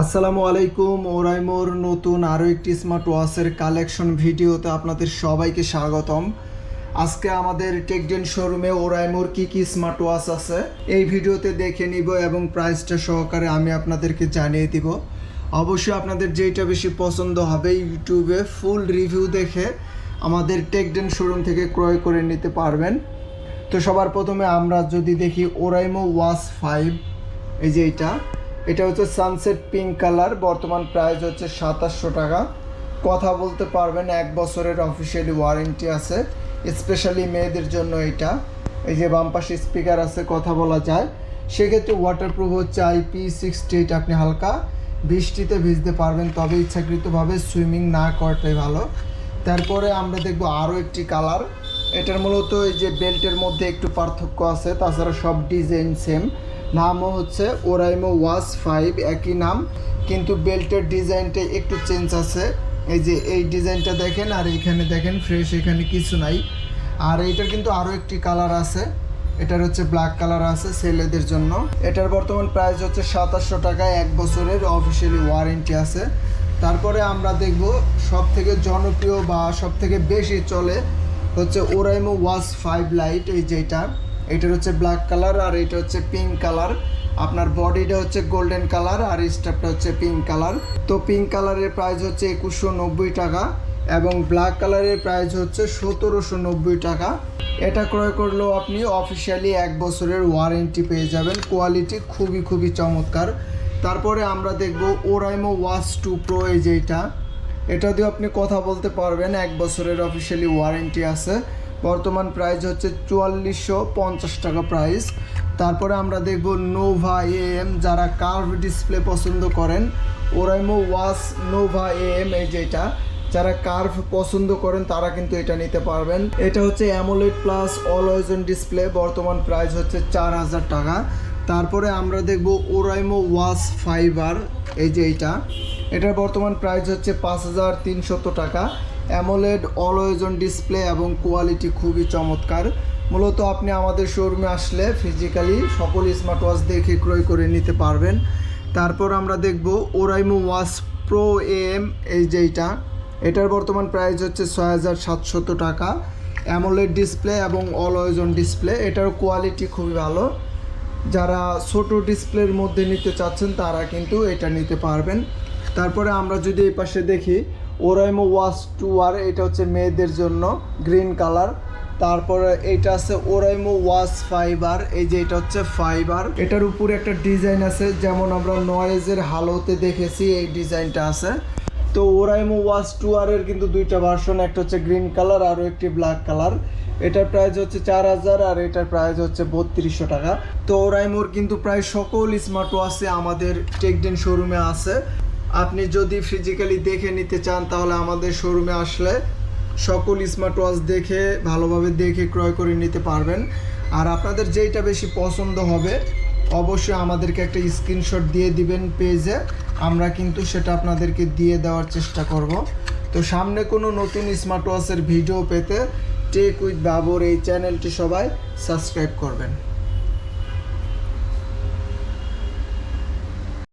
আসসালামু আলাইকুম, ওরাইমোর নতুন আরও একটি স্মার্ট ওয়াচের কালেকশন ভিডিওতে আপনাদের সবাইকে স্বাগতম। আজকে আমাদের টেকডেন শোরুমে ওরাইমোর কি কি স্মার্ট ওয়াচ আছে, এই ভিডিওতে দেখে নিব এবং প্রাইসটা সহকারে আমি আপনাদেরকে জানিয়ে দিব। অবশ্যই আপনাদের যেটা বেশি পছন্দ হবে, ইউটিউবে ফুল রিভিউ দেখে আমাদের টেকডেন শোরুম থেকে ক্রয় করে নিতে পারবেন। তো সবার প্রথমে আমরা যদি দেখি ওরাইমো ওয়াচ ফাইভ এই যে এটা। এটা হচ্ছে সানসেট পিঙ্ক কালার বর্তমান প্রাইস হচ্ছে সাতাশশো টাকা। কথা বলতে পারবেন, এক বছরের অফিসিয়ালি ওয়ারেন্টি আছে স্পেশালি মেয়েদের জন্য এটা। এই যে বাম স্পিকার আছে, কথা বলা যায়। সেক্ষেত্রে ওয়াটারপ্রুফ হচ্ছে আইপি সিক্সটি এইট আপনি হালকা বৃষ্টিতে ভিজতে পারবেন, তবে ইচ্ছাকৃতভাবে সুইমিং না করাটাই ভালো। তারপরে আমরা দেখব আরও একটি কালার এটার মূলত এই যে বেল্টের মধ্যে একটু পার্থক্য আছে, তাছাড়া সব ডিজাইন সেম নামও হচ্ছে ওরাইমো ওয়াস ফাইভ, একই নাম, কিন্তু বেল্টের ডিজাইনটা একটু চেঞ্জ আছে। এই যে এই ডিজাইনটা দেখেন, আর এখানে দেখেন ফ্রেশ, এখানে কিছু নাই। আর এইটার কিন্তু আরও একটি কালার আছে। এটার হচ্ছে ব্ল্যাক কালার আছে ছেলেদের জন্য। এটার বর্তমান প্রাইস হচ্ছে সাতাশশো টাকা, এক বছরের অফিসিয়ালি ওয়ারেন্টি আছে। তারপরে আমরা দেখব সব থেকে জনপ্রিয় বা সব থেকে বেশি চলে হচ্ছে ওরাইমো ওয়াস ফাইভ লাইট, এই যেটা। এটার হচ্ছে ব্ল্যাক কালার আর এটা হচ্ছে পিঙ্ক কালার আপনার বডিটা হচ্ছে গোল্ডেন কালার আর স্টাফটা হচ্ছে পিঙ্ক কালার তো পিঙ্ক কালারের প্রাইস হচ্ছে একুশশো নব্বই টাকা এবং ব্ল্যাক কালারের প্রাইস হচ্ছে সতেরোশো নব্বই টাকা। এটা ক্রয় করলেও আপনি অফিসিয়ালি এক বছরের ওয়ারেন্টি পেয়ে যাবেন। কোয়ালিটি খুবই খুবই চমৎকার। তারপরে আমরা দেখব ওরাইমো ওয়াচ টু প্রো এই যেটা এটা। দিয়ে আপনি কথা বলতে পারবেন, এক বছরের অফিসিয়ালি ওয়ারেন্টি আছে। বর্তমান প্রাইস হচ্ছে চুয়াল্লিশশো পঞ্চাশ টাকা প্রাইস তারপরে আমরা দেখব নোভা এএম যারা কার্ভ ডিসপ্লে পছন্দ করেন ওরাইমো ওয়াস নোভা এএম এই যেটা যারা কার্ভ পছন্দ করেন, তারা কিন্তু এটা নিতে পারবেন। এটা হচ্ছে AMOLED plus all always on display বর্তমান প্রাইস হচ্ছে চার হাজার টাকা। তারপরে আমরা দেখব ওরাইমো ওয়াস ফাইবার এই যে এইটা এটার বর্তমান প্রাইস হচ্ছে পাঁচ হাজার তিনশত টাকা। অ্যামোলেড অলওয়েজন ডিসপ্লে এবং কোয়ালিটি খুবই চমৎকার। মূলত আপনি আমাদের শোরুমে আসলে ফিজিক্যালি সকল স্মার্ট ওয়াচ দেখে ক্রয় করে নিতে পারবেন। তারপর আমরা দেখব ওরাইমো ওয়াচ প্রো এম এই যেইটা এটার বর্তমান প্রাইস হচ্ছে ছয় হাজার সাতশত টাকা। অ্যামোলেড ডিসপ্লে এবং অলওয়েজন ডিসপ্লে এটার কোয়ালিটি খুবই ভালো। যারা ছোট ডিসপ্লের মধ্যে নিতে চাচ্ছেন, তারা কিন্তু এটা নিতে পারবেন। তারপরে আমরা যদি এই পাশে দেখি ওরাইমো ওয়াচ টু আর, এটা হচ্ছে মেয়েদের জন্য গ্রিন কালার। তারপরে এটা আছে ওরাইমো ওয়াচ ফাইবার, এই যে এটা হচ্ছে ফাইবার। এটার উপরে একটা ডিজাইন আছে, যেমন আমরা নয়েজের হালোতে দেখেছি, এই ডিজাইনটা আছে। তো ওরাইমো ওয়াচ টু আর এর কিন্তু দুইটা ভার্সন একটা হচ্ছে গ্রিন কালার, আরও একটি ব্ল্যাক কালার। এটার প্রাইস হচ্ছে চার হাজার আর এটার প্রাইস হচ্ছে বত্রিশশো টাকা। তো ওরাইমোর কিন্তু প্রায় সকল স্মার্ট ওয়াচে আমাদের টেকডেন শোরুমে আছে। আপনি যদি ফিজিক্যালি দেখে নিতে চান, তাহলে আমাদের শোরুমে আসলে সকল স্মার্ট ওয়াচ দেখে, ভালোভাবে দেখে ক্রয় করে নিতে পারবেন। আর আপনাদের যেইটা বেশি পছন্দ হবে, অবশ্যই আমাদেরকে একটা স্ক্রিনশট দিয়ে দিবেন পেজে আমরা কিন্তু সেটা আপনাদেরকে দিয়ে দেওয়ার চেষ্টা করব। তো সামনে কোনো নতুন স্মার্ট ওয়াচের ভিডিও পেতে টেক উইথ বাবর এই চ্যানেলটি সবাই সাবস্ক্রাইব করবেন।